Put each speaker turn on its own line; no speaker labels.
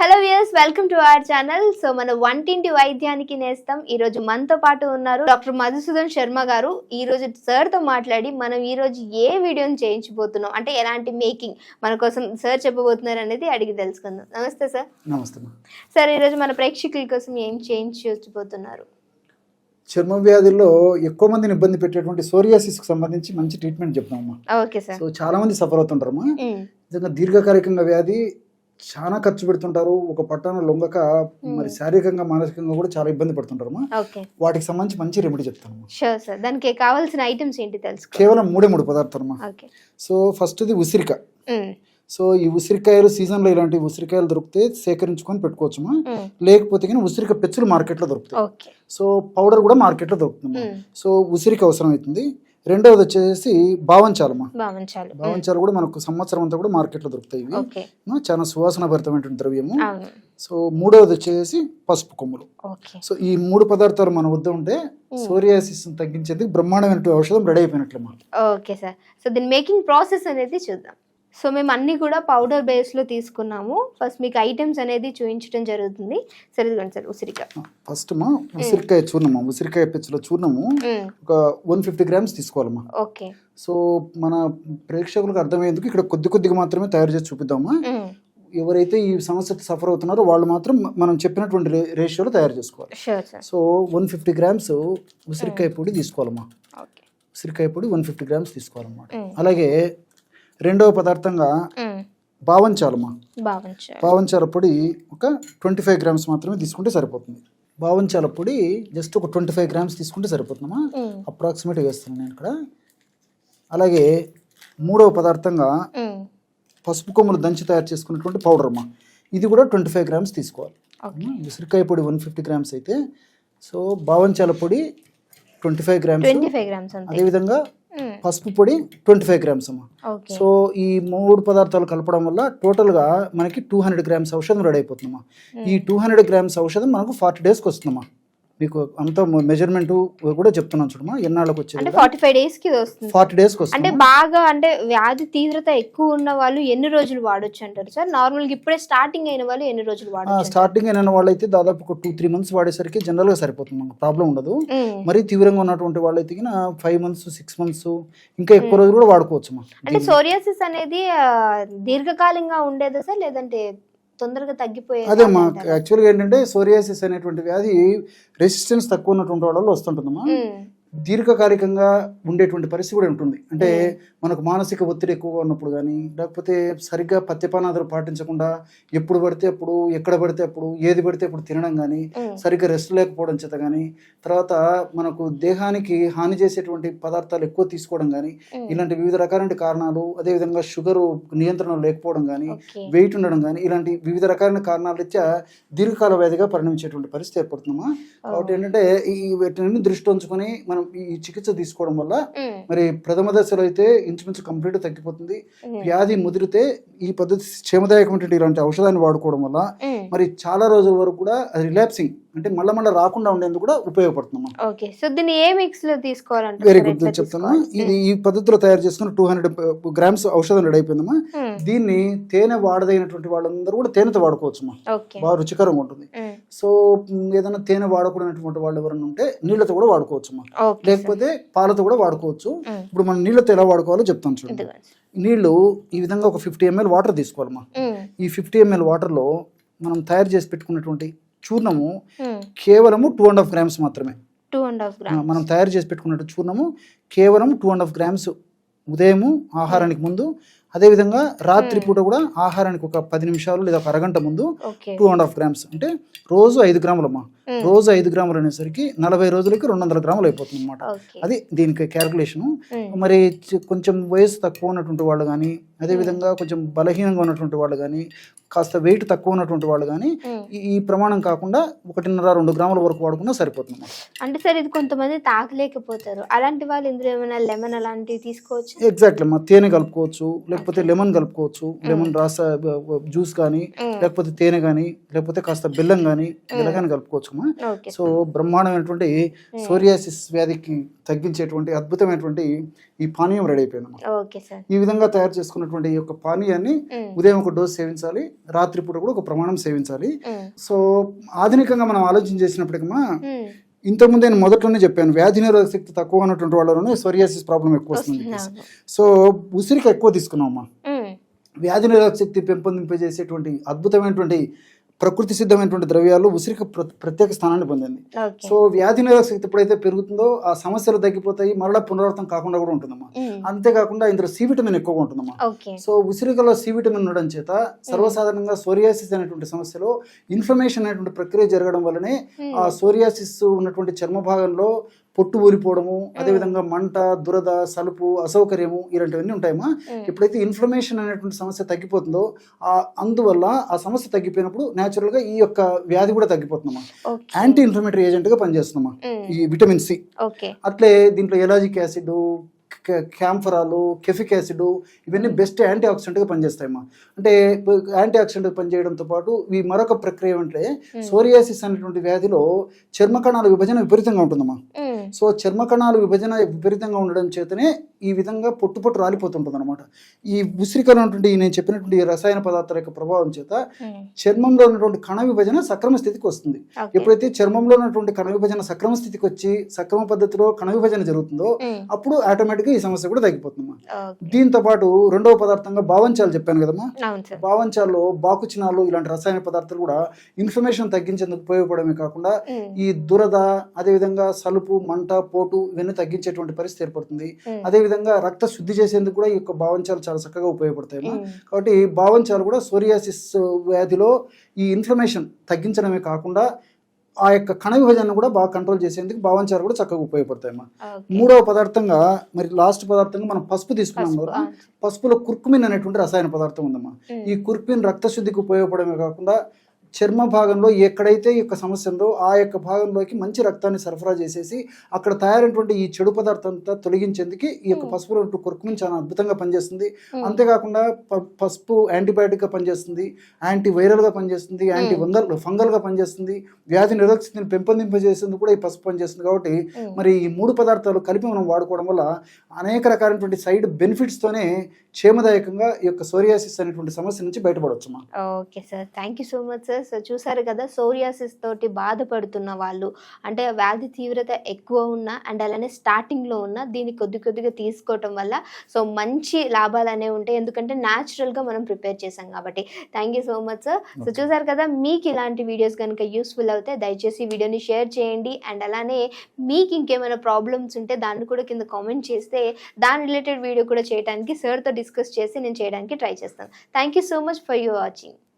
Hello viewers welcome to our channel so మన వంటింటి వైద్యానికి నేస్తాం. ఈ రోజు మనతో పాటు ఉన్నారు డాక్టర్ మధుసూదన్ శర్మ గారు. ఈ రోజు సార్తో మాట్లాడి మనం ఈ రోజు ఏ వీడియోని చేయించబోతున్నాం? అంటే ఎలాంటి మేకింగ్ మన కోసం సార్ చెప్పబోతున్నారు అనేది అడిగి తెలుసుకుందాం. నమస్తే సార్
నమస్తే.
సార్ ఈ రోజు మన ప్రేక్షకుల కోసం ఏం చేయించబోతున్నారు?
చర్మ వ్యాధుల్లో ఎక్కువ మందిని ఇబ్బంది పెట్టేటువంటి సోరియాసిస్కి సంబంధించి మంచి ట్రీట్మెంట్ చెప్తామమ్మా
ఓకే సార్
సో చాలా మంది సఫర్ అవుతుంటారమ్మా నిజంగా దీర్ఘకాలికంగా వ్యాధి చాలా ఖర్చు పెడుతుంటారు. ఒక పట్టాన లొంగక మరి శారీరకంగా మానసికంగా కూడా చాలా ఇబ్బంది పడుతుంటారమ్మా
ఓకే.
వాటికి సంబంధించి మంచి రెమెడీ
సార్ దానికి కావాల్సిన ఐటమ్స్ ఏంటి తెలుసుకో?
కేవలం మూడే మూడు పదార్థాలమ్మా
ఓకే.
సో ఫస్ట్ది ఉసిరిక సో ఈ ఉసిరికాయలు సీజన్లో ఇలాంటి ఉసిరికాయలు దొరికితే సేకరించుకొని పెట్టుకోవచ్చమ్మా లేకపోతే కానీ ఉసిరిక పెచ్చులు మార్కెట్లో దొరుకుతాయి. సో పౌడర్ కూడా మార్కెట్లో దొరుకుతుంది సో ఉసిరికి అవసరం అవుతుంది. రెండవది వచ్చేసి భావంచాలమ్మా.
భావించాలి.
భావంచాలు కూడా మనకు సంవత్సరం అంతా కూడా మార్కెట్లో దొరుకుతాయి ఇవి. చాలా సువాసన భరితమైనటువంటి ద్రవ్యము సో మూడవది వచ్చేసి పసుపు కొమ్ములు. సో ఈ మూడు పదార్థాలు మన వద్ద ఉంటే సోరియాసిస్ తగ్గించేందుకు బ్రహ్మాండమైన ఔషధం రెడీ అయిపోయినట్లే
ఓకే సార్. సో దీని మేకింగ్ ప్రాసెస్ అనేది చూద్దాం. సో మేము అన్ని కూడా పౌడర్ బేస్లో తీసుకున్నాము. ఫస్ట్ మీకు ఐటమ్స్ అనేది చూపించడం జరుగుతుంది. సరే ఇదిగోండి సార్ ఉసిరిక
ఫస్ట్ మా ఉసిరికాయ చూర్ణమా ఉసిరికాయ పెచ్చులో చూర్ణము. ఒక వన్ ఫిఫ్టీ గ్రామ్స్ తీసుకోవాలమ్మా.
ఓకే.
సో మన ప్రేక్షకులకు అర్థమయ్యేందుకు ఇక్కడ కొద్ది కొద్దిగా మాత్రమే తయారు చేసి చూపిద్దామా. ఎవరైతే ఈ సమస్యతో సఫర్ అవుతున్నారో వాళ్ళు మాత్రం మనం చెప్పినటువంటి రేషియోలో తయారు చేసుకోవాలి. సో వన్ ఫిఫ్టీ గ్రామ్స్ ఉసిరికాయ పొడి తీసుకోవాలమ్మా. ఉసిరికాయ పొడి వన్ ఫిఫ్టీ గ్రామ్స్ తీసుకోవాలన్నమాట. అలాగే రెండవ పదార్థంగా
మ్మ్.
భావంచాలమ్మా
భావించాలి
పొడి ఒక ట్వంటీ ఫైవ్ గ్రామ్స్ మాత్రమే తీసుకుంటే సరిపోతుంది. భావంచాల పొడి జస్ట్ ఒక ట్వంటీ ఫైవ్ గ్రామ్స్ తీసుకుంటే సరిపోతుందమ్మా.
మ్మ్.
అప్రాక్సిమేట్ వేస్తున్నాను నేను ఇక్కడ. అలాగే మూడవ పదార్థంగా. పసుపు కొమ్ములు దంచి తయారు చేసుకున్నటువంటి పౌడర్ అమ్మా. ఇది కూడా ట్వంటీ ఫైవ్ గ్రామ్స్ తీసుకోవాలి. ఉసిరికాయ పొడి వన్ ఫిఫ్టీ గ్రామ్స్ అయితే. సో భావంచాల పొడి ట్వంటీ ఫైవ్ గ్రామ్స్. అదేవిధంగా. పసుపు పొడి ట్వంటీ ఫైవ్ గ్రామ్స్ అమ్మా. సో ఈ మూడు పదార్థాలు కలపడం వల్ల టోటల్గా మనకి టూ హండ్రెడ్ గ్రామ్స్ ఔషధం రెడీ అయిపోతుందమ్మా. ఈ టూ హండ్రెడ్ గ్రామ్స్ ఔషధం మనకు ఫార్టీ డేస్కి వస్తుందమ్మా. మీకు అంత మెజర్మెంట్ కూడా చెప్తున్నాను చూడమ్మా. ఎన్నాళ్ళకి
అంటే
వచ్చేది
ఫార్టీ ఫైవ్ డేస్కి వస్తుంది.
ఫార్టీ డేస్కి
అంటే
వస్తుంది.
బాగా అంటే వ్యాధి తీవ్రత ఎక్కువ ఉన్న వాళ్ళు ఎన్ని రోజులు వాడొచ్చు అంటారు సార్? నార్మల్గా ఇప్పుడే స్టార్టింగ్ అయిన వాళ్ళు ఎన్ని రోజులు వాడొచ్చు
స్టార్టింగ్ అయిన వాళ్ళైతే దాదాపు ఒక టూ త్రీ మంత్స్ వాడేసరికి జనరల్గా సరిపోతుంది మనకు ప్రాబ్లం ఉండదు. మరీ తీవ్రంగా ఉన్నటువంటి వాళ్ళైతే ఫైవ్ మంత్స్ సిక్స్ మంత్స్ ఇంకా ఎక్కువ రోజులు కూడా వాడుకోవచ్చు
అంటే సోరియాసిస్ అనేది దీర్ఘకాలంగా ఉండేదా సార్? లేదంటే తొందరగా తగ్గిపోయే
అదే మా యాక్చువల్గా ఏంటంటే సోరియాసిస్ అనేటువంటి వ్యాధి రెసిస్టెన్స్ తక్కువ ఉన్నటువంటి వాళ్ళలో వస్తుంటుందమ్మా. దీర్ఘకాలికంగా ఉండేటువంటి పరిస్థితి కూడా ఉంటుంది. అంటే మనకు మానసిక ఒత్తిడి ఎక్కువగా ఉన్నప్పుడు కానీ లేకపోతే సరిగ్గా పత్యపానాదులు పాటించకుండా ఎప్పుడు పడితే అప్పుడు ఎక్కడ పడితే అప్పుడు ఏది పడితే అప్పుడు తినడం కానీ సరిగ్గా రెస్ట్ లేకపోవడం చేత కానీ తర్వాత మనకు దేహానికి హాని చేసేటువంటి పదార్థాలు ఎక్కువ తీసుకోవడం కానీ ఇలాంటి వివిధ రకాలైన కారణాలు అదేవిధంగా షుగర్ నియంత్రణ లేకపోవడం కానీ వెయిట్ ఉండడం కానీ ఇలాంటి వివిధ రకాలైన కారణాల రీత్యా దీర్ఘకాల వ్యాధిగా పరిణమించేటువంటి పరిస్థితి ఏర్పడుతుందమ్మా. కాబట్టి ఏంటంటే ఈ వీటిని దృష్టి ఉంచుకొని మనం ఈ చికిత్స తీసుకోవడం వల్ల మరి ప్రథమ దశలో అయితే ఇంచుమించు కంప్లీట్ తగ్గిపోతుంది. వ్యాధి ముదిరితే ఈ పద్ధతి క్షేమదాయకమైనటువంటి ఇలాంటి ఔషధాన్ని వాడుకోవడం వల్ల మరి చాలా రోజుల వరకు కూడా రిలాప్సింగ్ అంటే మళ్ళా మళ్ళీ రాకుండా ఉండేందుకు కూడా ఉపయోగపడుతుందమ్మా
ఓకే సో దీన్ని ఏ మిక్స్లో తీసుకోవాలంటే
వెరీ గుడ్ చెప్తాను ఇది ఈ పద్ధతిలో తయారు చేసుకున్న టూ హండ్రెడ్ గ్రామ్స్ ఔషధం రెడీ అయిపోయిందమ్మా దీన్ని తేనె వాడదైనటువంటి వాళ్ళందరూ కూడా తేనెతో వాడుకోవచ్చమ్మా
ఓకే.
బాగా రుచికరంగా ఉంటుంది. సో మ్, ఏదైనా తేనె వాడకూడనటువంటి వాళ్ళు ఎవరైనా ఉంటే నీళ్ళతో కూడా వాడుకోవచ్చమ్మా
ఓకే
లేకపోతే పాలతో కూడా వాడుకోవచ్చు. ఇప్పుడు మనం నీళ్ళతో ఎలా వాడుకోవాలో చెప్తాను చూడండి. నీళ్ళు ఈ విధంగా ఒక ఫిఫ్టీ ఎంఎల్ వాటర్ తీసుకోవాలమ్మా. ఈ ఫిఫ్టీ ఎంఎల్ వాటర్లో మనం తయారు చేసి పెట్టుకున్నటువంటి చూర్ణము కేవలము టూ అండ్ హాఫ్ గ్రామ్స్ మాత్రమే.
టూ అండ్ హాఫ్ గ్రామ్
మనం తయారు చేసి పెట్టుకున్నట్టు చూర్ణము కేవలం టూ అండ్ హాఫ్ గ్రామ్స్ ఉదయము ఆహారానికి ముందు అదేవిధంగా రాత్రి పూట కూడా ఆహారానికి ఒక పది నిమిషాలు లేదా ఒక అరగంట ముందు టూ అండ్ హాఫ్ గ్రామ్స్. అంటే రోజు ఐదు గ్రాములమ్మా.
మ్మ్.
రోజు ఐదు గ్రాములు అనేసరికి నలభై రోజులకి రెండు వందల గ్రాములు అయిపోతుంది అనమాట అది దీనికి క్యాలిక్యులేషను
మ్మ్.
మరి కొంచెం వయసు తక్కువ ఉన్నటువంటి వాళ్ళు కానీ అదేవిధంగా కొంచెం బలహీనంగా ఉన్నటువంటి వాళ్ళు కానీ కాస్త వెయిట్ తక్కువ ఉన్నటువంటి వాళ్ళు కానీ. ఈ- ప్రమాణం కాకుండా ఒకటిన్నర రెండు గ్రాముల వరకు వాడుకున్నా సరిపోతుంది.
అంటే సార్ ఇది కొంతమంది తాగలేకపోతారు. అలాంటి వాళ్ళు ఇందులో ఏమైనా లెమన్ అలాంటివి తీసుకోవచ్చు?
ఎగ్జాక్ట్లీ మా తేనె కలుపుకోవచ్చు లేకపోతే లెమన్ కలుపుకోవచ్చు. లెమన్ రాస జ్యూస్ కానీ. లేకపోతే తేనె కానీ లేకపోతే కాస్త బెల్లం కానీ ఇలా కానీ కలుపుకోవచ్చు అమ్మా
ఓకే.
సో బ్రహ్మాండమైనటువంటి సోరియాసిస్ వ్యాధికి తగ్గించేటువంటి అద్భుతమైనటువంటి ఈ పానీయం రెడీ అయిపోయింది ఈ విధంగా తయారు చేసుకున్నటువంటి ఈ యొక్క పానీయాన్ని ఉదయం ఒక డోస్ సేవించాలి రాత్రిపూట కూడా ఒక ప్రమాణం సేవించాలి. సో ఆధునికంగా మనం ఆలోచన చేసినప్పటికమ్మా. ఇంతకుముందు నేను మొదట్లోనే చెప్పాను వ్యాధి నిరోధక శక్తి తక్కువ ఉన్నటువంటి వాళ్ళలోనే సోరియాసిస్ ప్రాబ్లం ఎక్కువ వస్తుంది సో ఉసిరికి ఎక్కువ తీసుకున్నామమ్మా.
ఉమ్,
వ్యాధి నిరోధక శక్తి పెంపొందింపజేసేటువంటి అద్భుతమైనటువంటి ప్రకృతి సిద్ధమైనటువంటి ద్రవ్యాలు ఉసిరికి ప్ర- ప్రత్యేక స్థానాన్ని పొందింది. సో వ్యాధి నిరోధక శక్తి ఎప్పుడైతే పెరుగుతుందో ఆ సమస్యలు తగ్గిపోతాయి మరలా పునరావృతం కాకుండా కూడా ఉంటుందమ్మా.
ఉమ్,
అంతేకాకుండా ఇందులో సి విటమిన్ ఎక్కువగా ఉంటుందమ్మా. సో ఉసిరికలో సి విటమిన్ ఉండడం చేత సర్వసాధారణంగా సోరియాసిస్ అనేటువంటి సమస్యలో ఇన్ఫ్లమేషన్ అనేటువంటి ప్రక్రియ జరగడం వల్లనే ఆ సోరియాసిస్ ఉన్నటువంటి చర్మ భాగంలో పొట్టు ఊరిపోవడము అదేవిధంగా మంట దురద సలుపు అసౌకర్యము ఇలాంటివన్నీ ఉంటాయమ్మా. ఎప్పుడైతే ఇన్ఫ్లమేషన్ అనేటువంటి సమస్య తగ్గిపోతుందో ఆ అందువల్ల ఆ సమస్య తగ్గిపోయినప్పుడు natural గా ఈ యొక్క వ్యాధి కూడా తగ్గిపోతుందమ్మా. యాంటీ ఇన్ఫ్లమేటరీ ఏజెంట్గా పనిచేస్తుందమ్మా. ఈ విటమిన్ సి అట్లే దీంట్లో ఎలాజిక్ యాసిడ్ క్యాంఫరాలు కెఫిక్ యాసిడ్ ఇవన్నీ బెస్ట్ యాంటీ ఆక్సిడెంట్గా పనిచేస్తాయమ్మా. అంటే యాంటీ ఆక్సిడెంట్ పనిచేయడంతో పాటు ఈ మరొక ప్రక్రియ అంటే సోరియాసిస్ అనేటువంటి వ్యాధిలో చర్మ కణాల విభజన విపరీతంగా ఉంటుందమ్మా. సో చర్మ కణాలు విభజన విపరీతంగా ఉండడం చేతనే ఈ విధంగా పొట్టు పొట్టు రాలిపోతుంటుంది అనమాట ఈ ఉసిరికలో ఉన్నటువంటి నేను చెప్పినటువంటి రసాయన పదార్థాల యొక్క ప్రభావం చేత చర్మంలో ఉన్నటువంటి కణ విభజన సక్రమ స్థితికి వస్తుంది. ఎప్పుడైతే చర్మంలో ఉన్నటువంటి కణ విభజన సక్రమ స్థితికి వచ్చి సక్రమ పద్ధతిలో కణ విభజన జరుగుతుందో అప్పుడు ఆటోమేటిక్గా ఈ సమస్య కూడా తగ్గిపోతుందమ్మా. దీంతో పాటు రెండవ పదార్థంగా భావంచాలు చెప్పాను కదమ్మా. భావంచాల్లో బాకుచినాలు ఇలాంటి రసాయన పదార్థాలు కూడా ఇన్ఫ్లమేషన్ తగ్గించేందుకు ఉపయోగపడమే కాకుండా ఈ దురద అదేవిధంగా సలుపు మంట పోటు ఇవన్నీ తగ్గించేటువంటి పరిస్థితి ఏర్పడుతుంది.
ఉమ్,
అదేవిధంగా రక్త శుద్ధి చేసేందుకు కూడా ఈ యొక్క భావంచాలు చాలా చక్కగా ఉపయోగపడతాయి కాబట్టి భావంచాలు కూడా సోరియాసిస్ వ్యాధిలో ఈ ఇన్ఫ్లమేషన్ తగ్గించడమే కాకుండా ఆ యొక్క కణ విభజనను కూడా బాగా కంట్రోల్ చేసేందుకు భావంచాలు కూడా చక్కగా ఉపయోగపడతాయమ్మా. మూడవ పదార్థంగా మరి లాస్ట్ పదార్థంగా మనం పసుపు తీసుకున్నాం కదా పసుపులో కుర్కుమిన్ అనేటువంటి రసాయన పదార్థం ఉందమ్మా. ఈ కుర్కుమిన్ రక్తశుద్ధికి ఉపయోగపడమే కాకుండా చర్మ భాగంలో ఎక్కడైతే ఈ యొక్క సమస్య ఉందో ఆ యొక్క భాగంలోకి మంచి రక్తాన్ని సరఫరా చేసేసి అక్కడ తయారైనటువంటి ఈ చెడు పదార్థం అంతా తొలగించేందుకు ఈ యొక్క పసుపులో ఉంటూ కుర్కుమిన్ చాలా అద్భుతంగా పనిచేస్తుంది. అంతేకాకుండా ప- పసుపు యాంటీబయాటిక్గా పనిచేస్తుంది. యాంటీ వైరల్గా పనిచేస్తుంది. యాంటీ వంగల్ ఫంగల్గా పనిచేస్తుంది. వ్యాధి నిరోధక స్థితిని పెంపొందింపజేసేందుకు కూడా ఈ పసుపు పనిచేస్తుంది కాబట్టి. మరి ఈ మూడు పదార్థాలు కలిపి మనం వాడుకోవడం వల్ల అనేక రకాలైనటువంటి సైడ్ బెనిఫిట్స్ తోనే క్షేమదాయకంగా ఈ యొక్క సోరియాసిస్ అనేటువంటి సమస్య నుంచి బయటపడవచ్చు మా
okay sir. Thank you so much sir. So చూసారు కదా సోరియాసిస్ తోటి బాధపడుతున్న వాళ్ళు. అంటే వ్యాధి తీవ్రత ఎక్కువ ఉన్న అండ్ అలానే స్టార్టింగ్లో ఉన్న దీన్ని కొద్ది కొద్దిగా తీసుకోవటం వల్ల సో మంచి లాభాలు అనేవి ఉంటాయి. ఎందుకంటే న్యాచురల్గా మనం ప్రిపేర్ చేసాం కాబట్టి. Thank you so much sir so. చూసారు కదా మీకు ఇలాంటి వీడియోస్ కనుక యూస్ఫుల్ అవుతే దయచేసి వీడియోని షేర్ చేయండి. అండ్ అలానే మీకు ఇంకేమైనా ప్రాబ్లమ్స్ ఉంటే దాన్ని కూడా కింద కామెంట్ చేస్తే దాని రిలేటెడ్ వీడియో కూడా చేయడానికి సార్తో డిస్కస్ చేసి నేను చేయడానికి ట్రై చేస్తాను. Thank you so much for you watching